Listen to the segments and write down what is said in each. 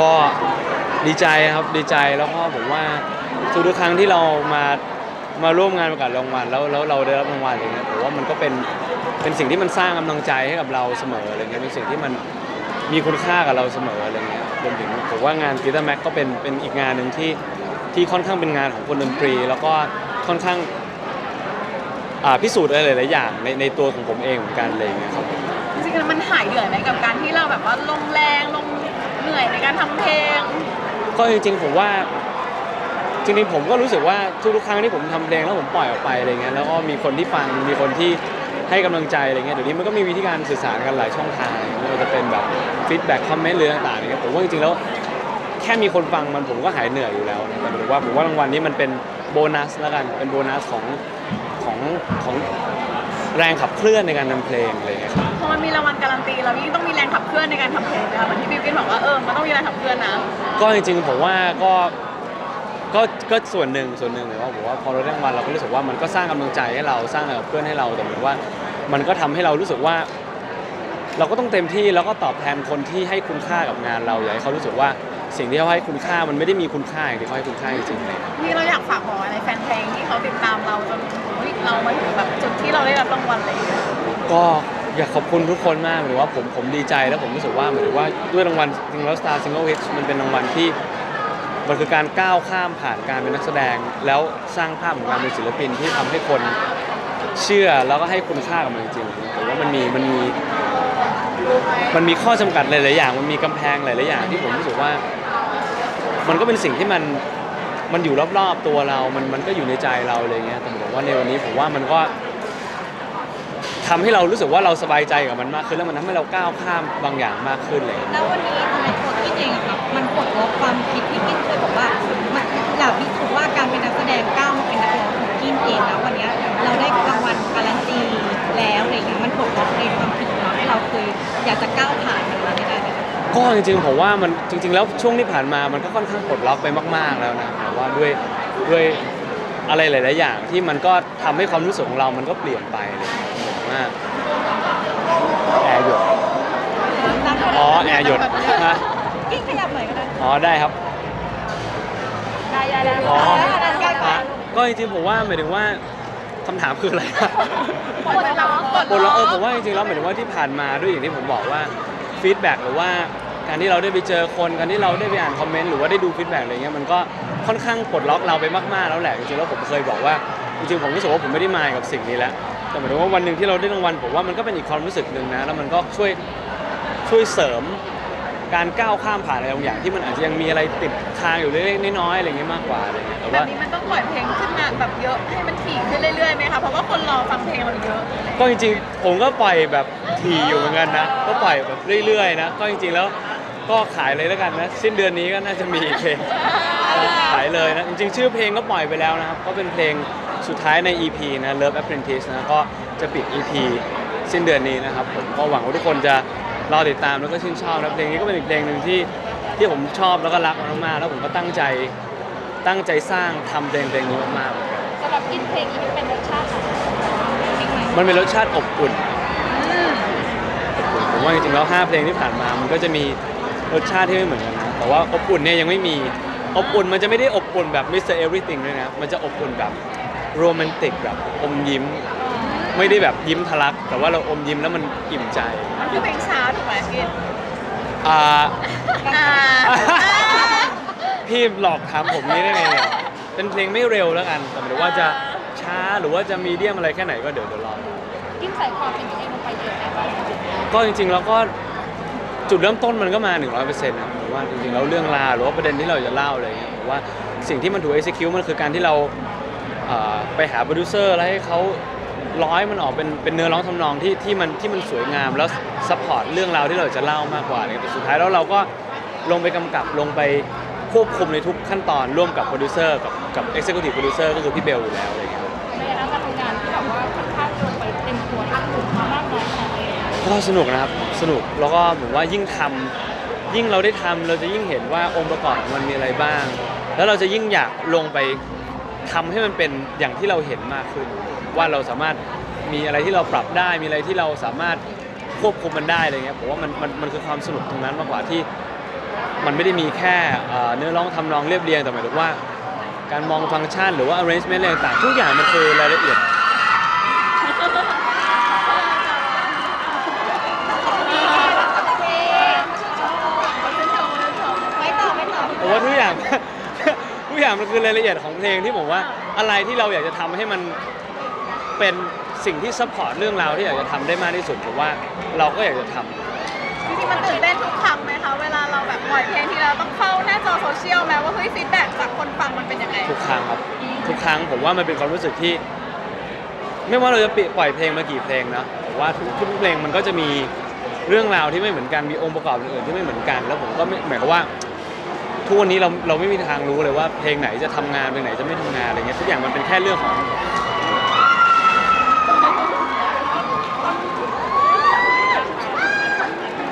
ก็ดีใจครับดีใจแล้วก็ผมว่าทุกๆครั้งที่เรามามาร่วมงานประกาศรางวัลแล้วแล้วเราได้รับรางวัลอะไรเงี้ยผมว่ามันก็เป็นเป็นสิ่งที่มันสร้างกำลังใจให้กับเราเสมออะไรเงี้ยเป็นสิ่งที่มันมีคุณค่ากับเราเสมออะไรเงี้ยรวมถึงผมว่างานกีตาร์แม็กก็เป็นเป็นอีกงานหนึ่งที่ที่ค่อนข้างเป็นงานของคนดนตรี แล้วก็ค่อนข้างอ่าพิสูจน์อะไรหลายๆอย่างในในตัวของผมเองเหมือนกันอะไรเงี้ยครับ จริงๆมันหายเหนื่อยไหมกับการที่เราแบบว่าลงแรงลง เหนื่อยในการทำเพลง ก็จริงๆผมว่าจริงๆผมก็รู้สึกว่าทุกๆครั้งที่ผมทำเพลงแล้วผมปล่อยออกไปอะไรเงี้ยแล้วก็มีคนที่ฟังมีคนที่ให้กำลังใจอะไรเงี้ยเดี๋ยวนี้มันก็มีวิธีการสื่อสารกันหลายช่องทางไม่ว่าจะเป็นแบบฟีดแบ็กคอมเมนต์หรือต่างๆอะไรเงี้ยผมว่าจริงๆแล้วแค่มีคนฟังมันผมก็หายเหนื่อยอยู่แล้วนะแต่ผมว่าผมว่ารางวัลนี้มันเป็นโบนัสแล้วกันเป็นโบนัสของของของ แรงขับเคลื่อนในการทำเพลงอะไรเงี้ยครับพอมันมีรางวัลการันตีเรายิ่งต้องมีแรงขับเคลื่อนในการทำเพลงนะคะเหมือนที่บิวกินบอกว่าเออมันต้องมีแรงขับเคลื่อนนะก็จริงๆผมว่าก็ก็ก็ส่วนหนึ่งส่วนหนึ่งเลยว่าผมว่าพอเราได้รางวัลเราก็รู้สึกว่ามันก็สร้างกำลังใจให้เราสร้างอะไรกับเพื่อนให้เราแต่เหมือนว่า มันก็ทำให้เรารู้สึกว่า เราก็ต้องเต็มที่แล้วก็ตอบแทนคนที่ให้คุณค่ากับงานเราอยากให้เขารู้สึกว่าสิ่งที่เขาให้คุณค่ามันไม่ได้มีคุณค่าอย่างที่เขาให้คุณค่าจริงๆเลย นี่เราอยากฝากบอกอะไรแฟนเพลงที่เขาติดตามเราจน เรามาถึงแบบจุดที่เราได้รับรางวัลอะไรอย่างเงี้ยก็อยากขอบคุณทุกคนมากหมายถึงว่าผมผมดีใจแล้วผมรู้สึกว่าเหมายถึงว่าด้วยรางวัลจริงแล้ว Star Single Hit มันเป็นรางวัลที่มันคือการก้าวข้ามผ่านการเป็นนักแสดง แล้วสร้างภาพของการเป็นศิลปินที่ทำให้คนเชื่อแล้วก็ให้คุณค่ากับมันจริงๆผมว่ามันมีมันมีมันมีข้อจำกัดหลายๆอย่าง มันมีกำแพงหลายๆอย่างที่ผมรู้สึกว่า มันก็เป็นสิ่งที่มัน มันอยู่รอบๆตัวเรา มันมันก็อยู่ในใจเราอะไรเงี้ยแต่ผมว่าในวันนี้ผมว่ามันก็ทำให้เรารู้สึกว่าเราสบายใจกับมันมากขึ้นแล้วมันทำให้เราก้าวข้ามบางอย่างมากขึ้นเลย แล้ววันนี้ทำไมตัวพี่เองอะครับมันปลดล็อกความคิดที่พี่เคยบอกว่ามันอยากพิสูจน์ว่าการเป็นนักแสดงก้าวมาเป็นนักร้องของกินเองนะวันเนี้ยเราได้รางวัลการันตีแล้วอะไรเงี้ยมันปลดล็อกในความคิดของเราให้เราเคยอยากจะก้าวผ่านมันมาให้ได้ไหมครับก็จริงๆผมว่ามันจริง ๆ แล้วช่วงที่ผ่านมามันก็ค่อนข้างปลดล็อกไปมาก ๆแล้วนะ แต่ว่าด้วยด้วยอะไรหลาย ๆ อย่างที่มันก็ทำให้ความรู้สึกของเรามันก็เปลี่ยนไปเลยผมว่าแอร์หยดอ๋อแอร์หยดฮะกิ้งขยับหน่อยก็ได้อ๋อได้ครับได้ได้ได้อ๋อได้ได้ได้ฮะก็จริงๆผมว่าหมายถึงว่าคำถามคืออะไรปลดล็อกปลดบนล็เราอกเออผมว่าจริงๆแล้วหมายถึงว่าที่ผ่านมาด้วยอย่างที่ผมบอกว่าฟีดแบ็กหรือว่าการที่เราได้ไปเจอคนการที่เราได้ไปอ่านคอมเมนต์หรือว่าได้ดูฟีดแบ็กอะไรเงี้ยมันก็ ค่อนข้างปลดล็อกเราไปมากๆแล้วแหละจริงๆแล้วผมเคยบอกว่าจริงๆผมรู้สึกว่าผมไม่ได้มายกับสิ่งนี้แล้วแต่หมายถึงว่าวันหนึ่งที่เราได้รางวัลผมว่ามันก็เป็นอีกความรู้สึกหนึ่งนะแล้วมันก็ช่วยช่วยเสริมการก้าวข้ามผ่านอะไรบางอย่างที่มันอาจจะยังมีอะไรติดค้างอยู่เล็กๆน้อยๆอะไรเงี้ยมากกว่าอะไรเงี้ยแต่แบว่า บนี้มันต้องปล่อยเพลงขึ้นมาแบบเยอะให้มันถี่ขึ้นเรื่อยๆไหมคะเพราะว่าคนรอฟังเพลงเราเยอะก็จริงๆ ผมก็ปล่อยแบบถี่อยู่เหมือนกันนะ ก็ปล่อยแบบเรื่อยๆนะ ก็จริงๆแล้วก็ขายเลยแล้วกันนะ สิ้นเดือนนี้ก็น่าจะมีเพลง ขายเลยนะจริงๆ ชื่อเพลงก็ปล่อยไปแล้วนะครับ ก็เป็นเพลงสุดท้ายใน EP นะ Love Apprentice นะ ก็จะปิด EP สิ้นเดือนนี้นะครับผมก็หวังว่าทุกคนจะรอติดตามแล้วก็ชื่นชอบนะเพลงนี้ก็เป็นอีกเพลงหนึ่งที่ที่ผมชอบแล้วก็รักมันมากๆแล้วผมก็ตั้งใจตั้งใจสร้างทำเพลงเพลงนี้มากๆเหมือนกันสำหรับกินเพลงนี้มันเป็นรสชาติของเพลงไหนมันเป็นรสชาติอบอุ่นผมว่าจริงๆแล้ว5เพลงที่ผ่านมา มันก็จะมีรสชาติที่ไม่เหมือนกันนะแต่ว่าอบอุ่นเนี่ยยังไม่มี อบอุ่นมันจะไม่ได้อบอุ่นแบบ Mr. Everything ด้วยนะ มันจะอบอุ่นแบบโรแมนติกแบบอมยิ้ม ไม่ได้แบบยิ้มทะลัก แต่ว่าเราอมยิ้มแล้วมันอิ่มใจมันคือเพลงช้าถูกไหมพี่อ่าอ่าพี่หลอกถามผมนี่ได้ไงเนี่ยเป็นเพลงไม่เร็วแล้วกัน แต่หมายถึงว่าจะช้าหรือว่าจะมีเดียมอะไรแค่ไหนก็เดี๋ยวเดี๋ยวรอกินใส่ความเป็นตัวเองลงไปเยอะไหมคะก็จริงๆแล้วก็จุดเริ่มต้นมันก็มา 100%นะผม ว่าจริงๆแล้วเรื่องราวหรือว่าประเด็นที่เราจะเล่าอะไรเงี้ยผมว่าสิ่งที่มันถูก execute มันคือการที่เราเอ่อไปหาโปรดิวเซอร์แล้วให้เขาร้อยมันออกเป็นเป็นเนื้อร้องทำนองที่ที่มันที่มันสวยงามแล้วซัพพอร์ตเรื่องราวที่เราจะเล่ามากกว่าเนี่ยแต่สุดท้ายแล้วเราก็ลงไปกำกับลงไปควบคุมในทุกขั้นตอนร่วมกับโปรดิวเซอร์กับกับ executive producer ก็คือพี่เบลอยู่แล้วอะไรเงี้ย ในฐานะการทำงานที่แบบว่าค่อนข้างลงไปเต็มตัวทั้งหมดมามากน้อยขนาดไหนก็สนุกนะครับ สนุก แล้วก็ผมว่ายิ่งทำ ยิ่งเราได้ทำเราจะยิ่งเห็นว่าองค์ประกอบมันมีอะไรบ้าง แล้วเราจะยิ่งอยากลงไปทำให้มันเป็นอย่างที่เราเห็นมากขึ้น ว่าเราสามารถมีอะไรที่เราปรับได้มีอะไรที่เราสามารถควบคุมมันได้อะไรเงี้ยผมว่ามันมันมันคือความสนุกตรงนั้นมากกว่าที่มันไม่ได้มีแค่เอ่อเนื้อร้องทำนองเรียบเรียงแต่หมายถึงว่า การมองฟังก์ชันหรือว่า arrangement อะไรต่างๆทุกอย่างมันคือรายละเอียด ไม่ตอบไม่ตอบ ผมว่าทุกอย่าง ทุก อย่างมันคือรายละเอียดของเพลงที่ผมว่าอะไรที่เราอยากจะทำให้มันเป็นสิ่งที่ซัพพอร์ตเรื่องราวที่อยากจะทำได้มากที่สุดผมว่าเราก็อยากจะทำ จริงๆมันตื่นเต้นทุกครั้งไหมคะเวลาเราแบบปล่อยเพลงที่เราต้องเข้าหน้าจอโซเชียลแม้ว่าเฮ้ยฟีดแบ็กจากคนฟังมันเป็นยังไง ทุกครั้งครับทุกครั้งผมว่ามันเป็นความรู้สึกที่ ไม่ว่าเราจะปล่อยเพลงมากี่เพลงนะผมว่าทุกทุกเพลงมันก็จะมีเรื่องราวที่ไม่เหมือนกันมีองค์ประกอบอื่นๆที่ไม่เหมือนกัน แล้วผมก็ไม่หมายความว่า ทุกวันนี้เราเราไม่มีทางรู้เลยว่าเพลงไหนจะทำงานเพลงไหนจะไม่ทำงานอะไรเงี้ยทุกอย่างมันเป็นแค่เรื่องของ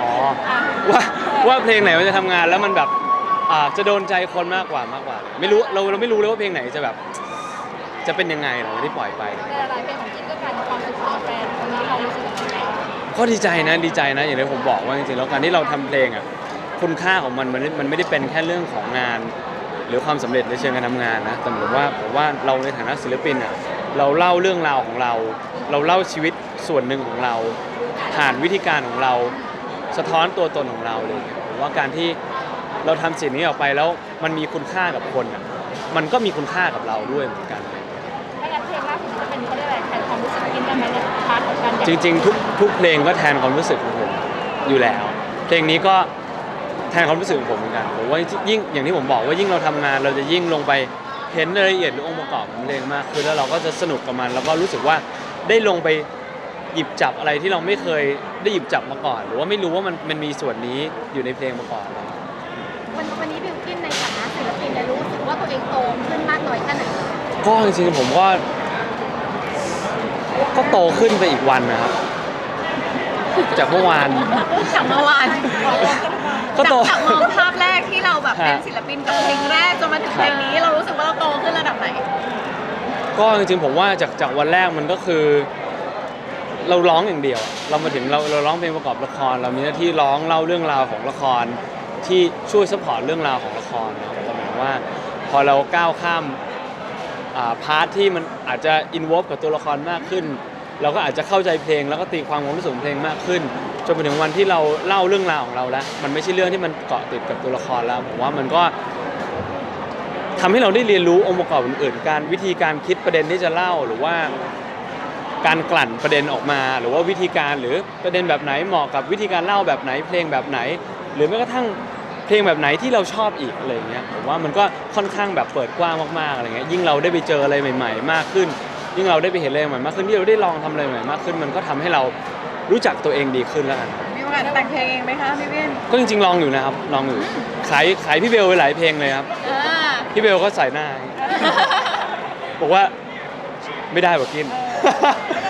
อ๋อว่าว่าเพลงไหนมันจะทำงานแล้วมันแบบอ่าจะโดนใจคนมากกว่ามากกว่า ไม่รู้เราเราไม่รู้เลยว่าเพลงไหนจะแบบ จะเป็นยังไงหลังจากที่ปล่อยไป แต่หลายเพลงของกินก็กลายเป็นความสุขของแฟนตรงนี้เรารู้สึกยังไงก็ดีใจนะดีใจนะอย่างที่ผมบอกว่าจริงๆแล้วการที่เราทำเพลงอะ คุณค่าของมันมันมันไม่ได้เป็นแค่เรื่องของงาน หรือความสำเร็จในเชิงการทำงานนะแต่ผมว่าผมว่าเราในฐานะศิลปินอะเราเล่าเรื่องราวของเรา เราเล่าชีวิตส่วนหนึ่งของเรา ผ่านวิธีการของเราสะท้อนตัวตนของเราเลยผมว่าการที่เราทำสิ่งนี้ออกไปแล้วมันมีคุณค่ากับคนอะมันก็มีคุณค่ากับเราด้วยเหมือนกันถ้างั้นเพลงล่าสุดจะเป็นเขาเรียกอะไรแทนความรู้สึกกินได้ไหมในพาร์ทของการจริงๆทุกทุกเพลงก็แทนความรู้สึกของผมอยู่แล้ว เพลงนี้ก็ แทนความรู้สึกของผมเหมือนกันผมว่ายิ่งอย่างที่ผมบอกว่ายิ่งเราทำงาน เราจะยิ่งลงไปเห็นรายละเอียดหรือองค์ประกอบของเพลงมากคือแล้วเราก็จะสนุกกับมัน แล้วก็รู้สึกว่าได้ลงไปหยิบจับอะไรที่เราไม่เคยได้หยิบจับมาก่อน หรือว่าไม่รู้ว่ามันมันมีส่วนนี้อยู่ในเพลงมาก่อนวันวันนี้บิวกินในฐานะศิลปินได้รู้สึกว่าตัวเองโตขึ้นมากน้อยแค่ไหนก็จริงๆผมก็ก็โตขึ้นไปอีกวันนะครับจากเมื่อวานจากเมื่อวาน ก็โตจากจากมองภาพแรกที่เราแบบเป็นฮะ ศิลปินกับเพลงแรกจนมาถึงเพลงนี้ เรารู้สึกว่าเราโตขึ้นระดับไหน ก็จริงๆผมว่าจากจากวันแรกมันก็คือ เราร้องอย่างเดียว เรามาถึงเราเราร้องเพลงประกอบละคร เรามีหน้าที่ร้องเล่าเรื่องราวของละคร ที่ช่วยสปอร์ตเรื่องราวของละครนะครับแต่หมายถึงว่า พอเราก้าวข้ามอ่าพาร์ทที่มันอาจจะอินวอลกับตัวละครมากขึ้น เราก็อาจจะเข้าใจเพลง แล้วก็ตีความความรู้สึกของเพลงมากขึ้น จนไปถึงวันที่เราเล่าเรื่องราวของเราแล้ว มันไม่ใช่เรื่องที่มันเกาะติดกับตัวละครแล้วผมว่ามันก็ทำให้เราได้เรียนรู้องค์ประกอบอื่นๆ การวิธีการคิดประเด็นที่จะเล่าหรือว่า การกลั่นประเด็นออกมา หรือว่าวิธีการหรือประเด็นแบบไหนเหมาะกับวิธีการเล่าแบบไหนเพลงแบบไหน หรือแม้กระทั่งเพลงแบบไหนที่เราชอบอีกอะไรอย่างเงี้ยผมว่ามันก็ค่อนข้างแบบเปิดกว้างมากๆอะไรเงี้ยยิ่งเราได้ไปเจออะไรใหม่ ๆ มากขึ้น ยิ่งเราได้ไปเห็นอะไรใหม่ๆมากขึ้นที่เราได้ลองทำอะไรใหม่ๆมากขึ้น มันก็ทำให้เรารู้จักตัวเองดีขึ้นแล้วกัน มีโอกาสแต่งเพลงเองไหมคะพี่วินก็จริงๆลองอยู่นะครับลองอยู่ขายขายพี่เบลไปหลายเพลงเลยครับอ่าพี่เบลก็ใส่หน้าอย่างงี้บอกว่าไม่ได้บอกกิน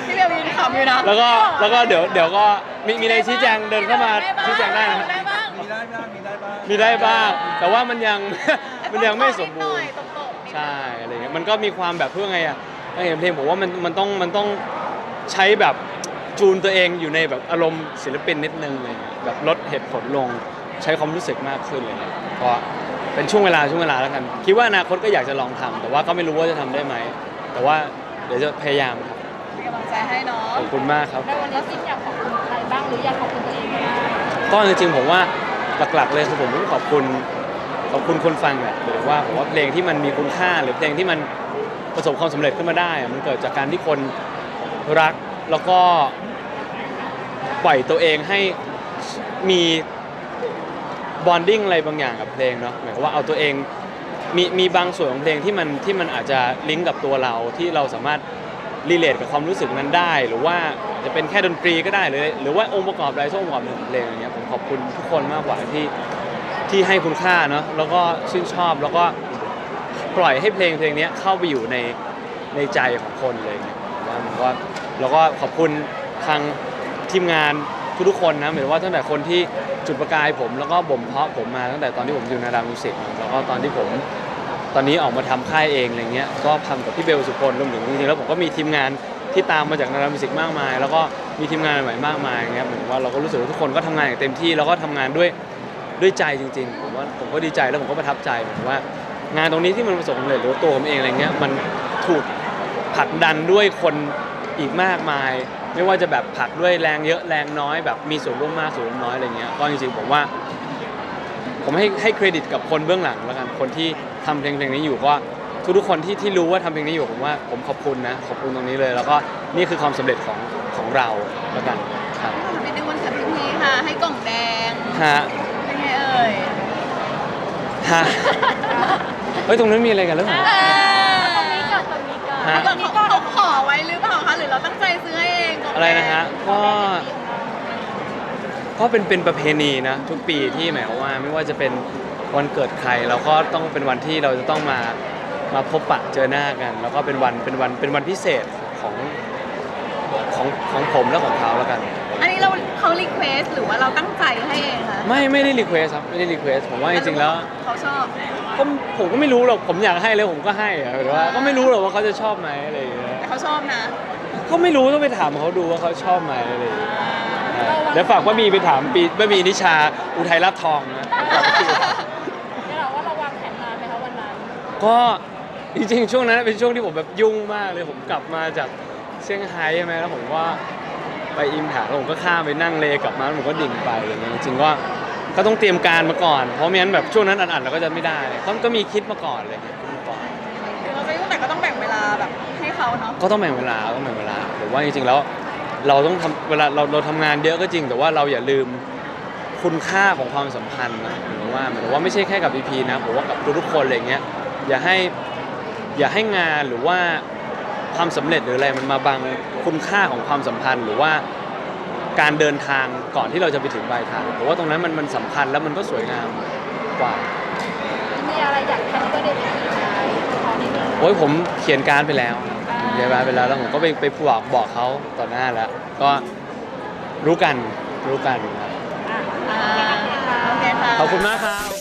พี่เบลยืนขำอยู่นะแล้วก็แล้วก็เดี๋ยวเดี๋ยวก็มีมีอะไรชี้แจงเดินเข้ามาชี้แจงได้นะได้บ้างมีได้บ้างมีได้บ้างมีได้บ้าง แต่ว่ามันยัง มันยังไม่สมบูรณ์ตกๆนิดหน่อย ใช่อะไรเงี้ยมันก็มีความแบบเพื่อไงอะ ถ้าเห็นเพลงผมว่ามันมันต้องมันต้องใช้แบบจูนตัวเองอยู่ในแบบอารมณ์ศิลปินนิดนึงอะไรเลยแบบลดเหตุผลลงใช้ความรู้สึกมากขึ้นอะไรเลยก็เป็นช่วงเวลาช่วงเวลาแล้วกัน คิดว่าอนาคตก็อยากจะลองทำแต่ว่าก็ไม่รู้ว่าจะทำได้ไหม แต่ว่าเดี๋ยวจะพยายามครับเป็นกำลังใจให้เนาะขอบคุณมากครับในวันนี้ซินอยากขอบคุณใครบ้างหรืออยากขอบคุณตัวเองบ้างก็จริงๆผมว่าหลักๆเลยคือผมต้องขอบคุณขอบคุณคนฟังแหละหรือว่าผมว่าเพลงที่มันมีคุณค่าหรือเพลงที่มัน ประสบความสำเร็จขึ้นมาได้มันเกิดจากการที่คนรักแล้วก็ปล่อยตัวเองให้มีบอนดิ้งอะไรบางอย่างกับเพลงเนาะหมายความว่าเอาตัวเองมีมีบางส่วนของเพลงที่มันที่มันอาจจะลิงก์กับตัวเราที่เราสามารถรีเลทกับความรู้สึกนั้นได้ หรือว่าจะเป็นแค่ดนตรีก็ได้หรือหรือว่าองค์ประกอบอะไรส่วนประกอบหนึ่งของเพลงอย่างเงี้ยผมขอบคุณทุกคนมากกว่าที่ที่ให้คุณค่าเนาะแล้วก็ชื่นชอบแล้วก็ ปล่อยให้เพลงเพลงนี้เข้าไปอยู่ในในใจของคนเลยเนี่ยผมว่ามันก็แล้วก็ขอบคุณทางทีมงานทุกๆคนนะหมายถึงว่าตั้งแต่คนที่จุดประกายผมแล้วก็บ่มเพาะผมมาตั้งแต่ตอนที่ผมอยู่นาดามิวสิกแล้วก็ตอนที่ผมตอนนี้ออกมาทำค่ายเองอะไรเงี้ยก็ทำกับพี่เบลสุพลรวมถึงจริงๆแล้วผมก็มีทีมงานที่ตามมาจากนารามิวสิกมากมาย แล้วก็มีทีมงานใหม่มากมายอย่างเงี้ยเหมือนว่าเราก็รู้สึกว่าทุกคนก็ทำงานอย่างเต็มที่แล้วก็ทำงานด้วยด้วยใจจริง ๆ ผมว่าผมก็ดีใจแล้วผมก็ประทับใจเหมือนว่า งานตรงนี้ที่มันประสบความสำเร็จหรือว่าตัวผมเองอะไรเงี้ยมันถูกผลักดันด้วยคนอีกมากมาย ไม่ว่าจะแบบผลักด้วยแรงเยอะแรงน้อย แบบมีส่วนร่วมมากส่วนร่วมน้อยอะไรเงี้ยก็จริงๆผมว่า ผมให้ให้เครดิตกับคนเบื้องหลังแล้วกันคนที่ทำเพลงเพลงนี้อยู่ก็ทุกๆคนที่ที่รู้ว่าทำเพลงนี้อยู่ผมว่าผมขอบคุณนะขอบคุณตรงนี้เลย แล้วก็นี่คือความสำเร็จของของเราแล้วกันครับเป็นในวันเกิดพี่พีค่ะ ให้กล่องแดงฮะเป็นไงเอ่ย ฮะเฮ้ยตรงนั้นมีอะไรกันหรือเปล่า ตรงนี้ก่อนตรงนี้ก่อนฮะ ตรงนี้ก่อนเขาขอไว้หรือเปล่าคะหรือเราตั้งใจซื้อให้เองกล่งแดงอะไรนะฮะก็ก็เป็นเป็นประเพณีนะทุกปีที่หมายความว่าไม่ว่าจะเป็นวันเกิดใครเราก็ต้องเป็นวันที่เราจะต้องมามาพบปะเจอหน้ากัน แล้วก็เป็นวันเป็นวันเป็นวันพิเศษของของของผมและของเขาแล้วกัน อันนี้เราเขารีเควสหรือว่าเราตั้งใจให้เองคะไม่ไม่ได้รีเควสครับไม่ได้รีเควสผมว่าจริงๆแล้ว เขาชอบ ก็ผมก็ไม่รู้หรอกผมอยากให้เลยผมก็ให้อะหรือว่าก็ไม่รู้หรอกว่าเขาจะชอบไหมอะไรอย่างเงี้ยแต่เขาชอบนะก็ไม่รู้ต้องไปถามเขาดูว่าเขาชอบไหมอะไรอย่างเงี้ยเดี๋ยวฝากว่ามีไปถามปีว่ามีนิชาอุทัยรับทองนะได้เราว่าเราวางแผนนานไหมคะวันนั้นก็จริงๆช่วงนั้นเป็นช่วงที่ผมแบบยุ่งมากเลยผมกลับมาจากเซี่ยงไฮ้ใช่ไหมแล้วผมก็ไปอิมแพคแล้วผมก็ข้ามไปนั่งเลกลับมาแล้วผมก็ดิ่งไปอะไรเงี้ยจริงๆก็ ก็ต้องเตรียมการมาก่อน เพราะไม่งั้นแบบช่วงนั้นอัดๆเราก็จะไม่ได้ก็ก็มีคิดมาก่อนอะไรเงี้ยคิดมาก่อนคือเราจะยุ่งแต่ก็ต้องแบ่งเวลาแบบให้เขาเนาะก็ต้องแบ่งเวลาต้องแบ่งเวลาผมว่าจริงๆแล้ว เราต้องทำเวลาเราเราทำงานเยอะก็จริง แต่ว่าเราอย่าลืมคุณค่าของความสัมพันธ์นะผมว่าหมายถึงว่าไม่ใช่แค่กับพีพีนะผมว่ากับทุกๆคนอะไรเงี้ยอย่าให้อย่าให้งานหรือว่าความสำเร็จหรืออะไรมันมาบังคุณค่าของความสัมพันธ์ หรือว่า การเดินทางก่อนที่เราจะไปถึงปลายทางผมว่าตรงนั้นมันมันสำคัญแล้วมันก็สวยงามกว่ามีอะไรอยากแฮปปี้เบอร์เดย์พี่พีไหมขอนิดนึงโอ้ยผมเขียนการดไปแล้วเขียนการดไปแล้วแล้วผมก็ไปไปบอกบอกเขาต่อหน้าแล้ว ก็รู้กันรู้กันครับอะอ่าโอเคค่ะขอบคุณมากครับ